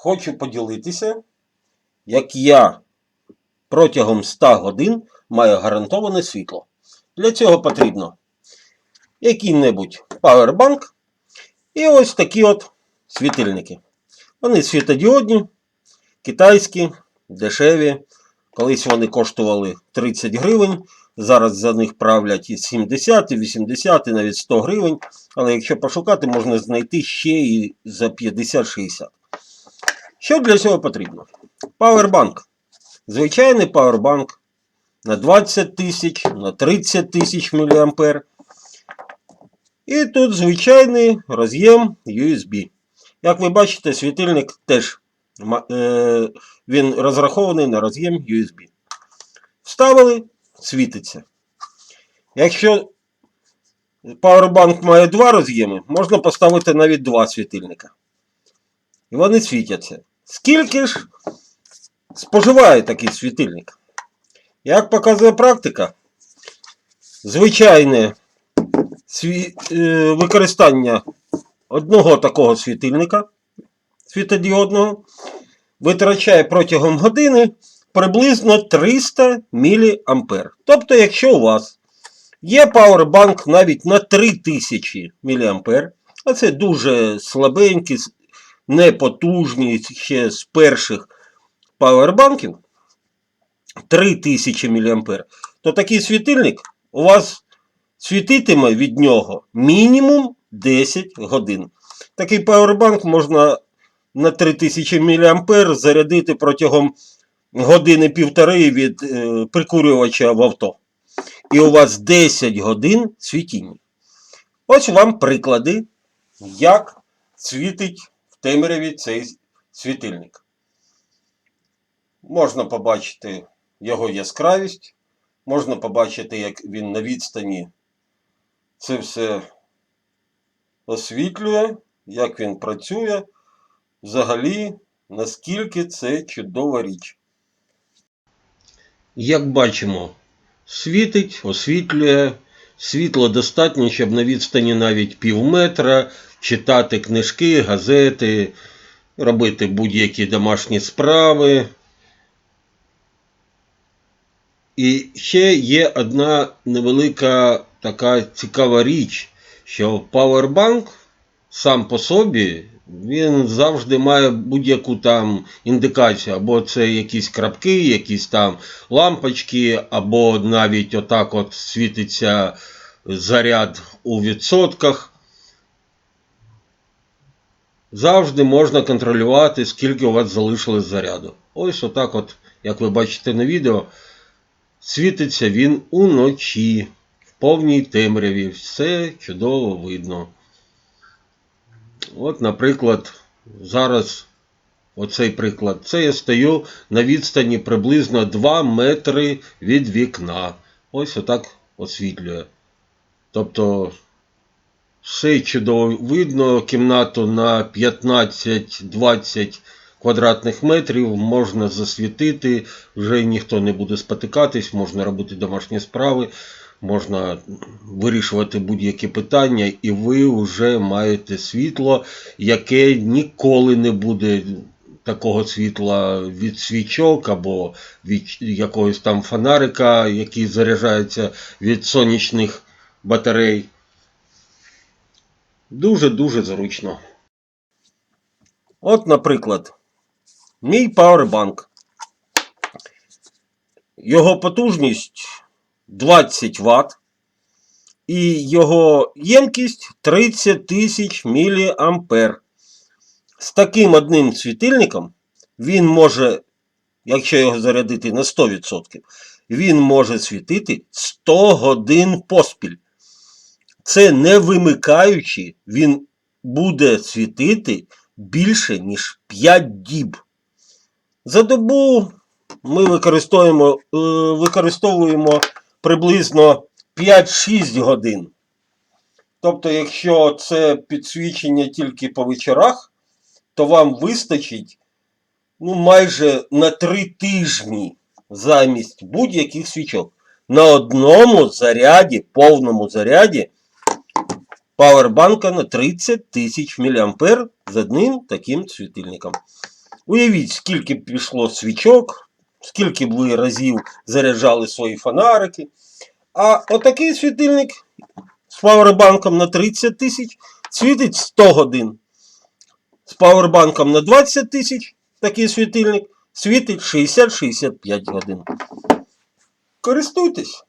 хочу поділитися, як я протягом 100 годин маю гарантоване світло. Для цього потрібно який-небудь павербанк і ось такі от світильники. Вони світодіодні, китайські, дешеві. Колись вони коштували 30 гривень. Зараз за них правлять і 70, і 80, і навіть 100 гривень. Але якщо пошукати, можна знайти ще і за 50-60. Що для цього потрібно? Павербанк. Звичайний павербанк на 20 тисяч, на 30 тисяч мА. І тут звичайний роз'єм USB. Як ви бачите, світильник теж е, він розрахований на роз'єм USB. Вставили, світиться. Якщо Powerbank має два роз'єми, можна поставити навіть два світильника. І вони світяться. Скільки ж споживає такий світильник? Як показує практика, звичайне е, використання одного такого світильника світодіодного витрачає протягом години приблизно 300 мА. Тобто, якщо у вас є павербанк навіть на 3000 мА, а це дуже слабенькі, с- непотужні ще з перших павербанків 3000 мА, то такий світильник у вас світитиме від нього мінімум 10 годин. Такий павербанк можна на 3000 мА зарядити протягом години півтори від е, прикурювача в авто. І у вас 10 годин світіння. Ось вам приклади, як світить темряві цей світильник. Можна побачити його яскравість, можна побачити, як він на відстані це все освітлює, як він працює, взагалі, наскільки це чудова річ. Як бачимо, світить, освітлює, світло достатньо, щоб на відстані навіть пів метра читати книжки, газети, робити будь-які домашні справи. І ще є одна невелика така цікава річ, що Powerbank сам по собі він завжди має будь-яку там індикацію, або це якісь крапки, якісь там лампочки, або навіть отак от світиться заряд у відсотках. Завжди можна контролювати, скільки у вас залишилось заряду. Ось отак, от, як ви бачите на відео, світиться він уночі, в повній темряві. Все чудово видно. От, наприклад, зараз оцей приклад. Це я стою на відстані приблизно 2 метри від вікна. Ось отак освітлює. Тобто все чудово видно, кімнату на 15-20 квадратних метрів можна засвітити, вже ніхто не буде спотикатись, можна робити домашні справи, можна вирішувати будь-які питання, і ви вже маєте світло, яке ніколи не буде такого світла від свічок або від якогось там фонарика, який заряджається від сонячних батарей. Дуже-дуже зручно. От, наприклад, мій павербанк. Його потужність 20 Вт. І його ємкість 30 тисяч мА. З таким одним світильником він може, якщо його зарядити на 100%, він може світити 100 годин поспіль. Це не вимикаючи, він буде світити більше, ніж 5 діб. За добу ми використовуємо, е, використовуємо приблизно 5-6 годин. Тобто, якщо це підсвічення тільки по вечорах, то вам вистачить ну, майже на 3 тижні замість будь-яких свічок. На одному заряді, повному заряді павербанка на 30 тисяч мА з одним таким світильником. Уявіть, скільки пішло свічок, скільки б ви разів заряджали свої фонарики. А отакий світильник з павербанком на 30 тисяч світить 100 годин. З павербанком на 20 тисяч такий світильник світить 60-65 годин. Користуйтесь.